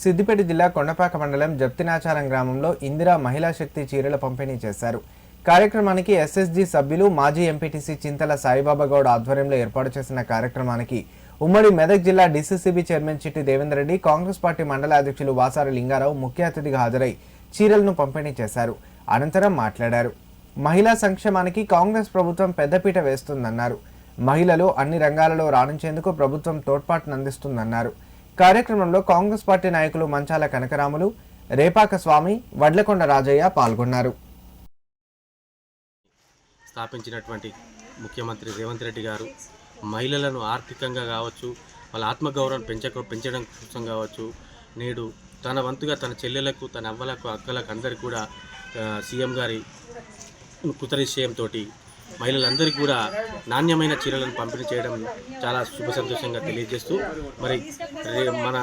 సిద్దిపేట జిల్లా కొండపాక మండలం జప్తినాచారం గ్రామంలో ఇందిరా మహిళా శక్తి చీరల పంపిణీ చేశారు. కార్యక్రమానికి ఎస్ఎస్జి సభ్యులు మాజీ ఎంపీటీసీ చింతల సాయిబాబా గౌడ్ ఆధ్వర్యంలో ఏర్పాటు చేసిన కార్యక్రమానికి ఉమ్మడి మెదక్ జిల్లా డీసీసీబీ చైర్మన్ చిట్టి దేవేందర్ రెడ్డి కాంగ్రెస్ పార్టీ మండల అధ్యక్షులు వాసారి లింగారావు ముఖ్య అతిథిగా హాజరై చీరలను పంపిణీ చేశారు. అనంతరం మాట్లాడారు. మహిళా సంక్షేమానికి కాంగ్రెస్ ప్రభుత్వం పెద్దపీట వేస్తుందన్నారు. మహిళలు అన్ని రంగాలలో రాణించేందుకు ప్రభుత్వం తోడ్పాటునందిస్తుందన్నారు కార్యక్రమంలో కాంగ్రెస్ పార్టీ నాయకులు మంచాల కనకరాములు రేపాక స్వామి వడ్లకొండ రాజయ్య పాల్గొన్నారు. స్థాపించినటువంటి ముఖ్యమంత్రి రేవంత్ రెడ్డి గారు మహిళలను ఆర్థికంగా కావచ్చు వాళ్ళ ఆత్మగౌరవం పెంచక పెంచడం కోసం కావచ్చు నేడు తన వంతుగా తన చెల్లెలకు తన అవ్వలకు అక్కలకు అందరికీ కూడా సీఎం గారి కృతనిశ్చయంతో మహిళలందరికీ కూడా నాణ్యమైన చీరలను పంపిణీ చేయడం చాలా శుభ సంతోషంగా తెలియజేస్తూ మరి మన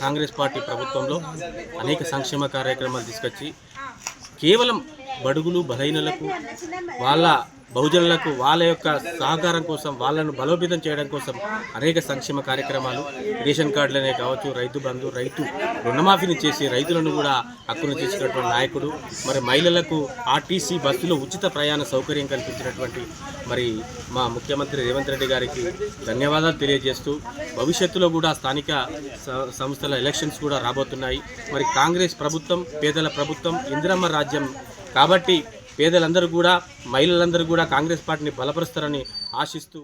కాంగ్రెస్ పార్టీ ప్రభుత్వంలో అనేక సంక్షేమ కార్యక్రమాలు తీసుకొచ్చి కేవలం బడుగులు బలహీనలకు వాళ్ళ బహుజనులకు వాళ్ళ యొక్క సహకారం కోసం వాళ్ళను బలోపేతం చేయడం కోసం అనేక సంక్షేమ కార్యక్రమాలు రేషన్ కార్డులనే కావచ్చు రైతు బంధు రైతు రుణమాఫీని చేసి రైతులను కూడా హక్కును చేసినటువంటి నాయకుడు మరి మహిళలకు ఆర్టీసీ బస్సులో ఉచిత ప్రయాణ సౌకర్యం కల్పించినటువంటి మరి మా ముఖ్యమంత్రి రేవంత్ రెడ్డి గారికి ధన్యవాదాలు తెలియజేస్తూ భవిష్యత్తులో కూడా స్థానిక సంస్థల ఎలక్షన్స్ కూడా రాబోతున్నాయి. మరి కాంగ్రెస్ ప్రభుత్వం పేదల ప్రభుత్వం ఇందిరమ్మ రాజ్యం కాబట్టి పేదలందరూ కూడా మహిళలందరూ కూడా కాంగ్రెస్ పార్టీని బలపరుస్తారని ఆశిస్తూ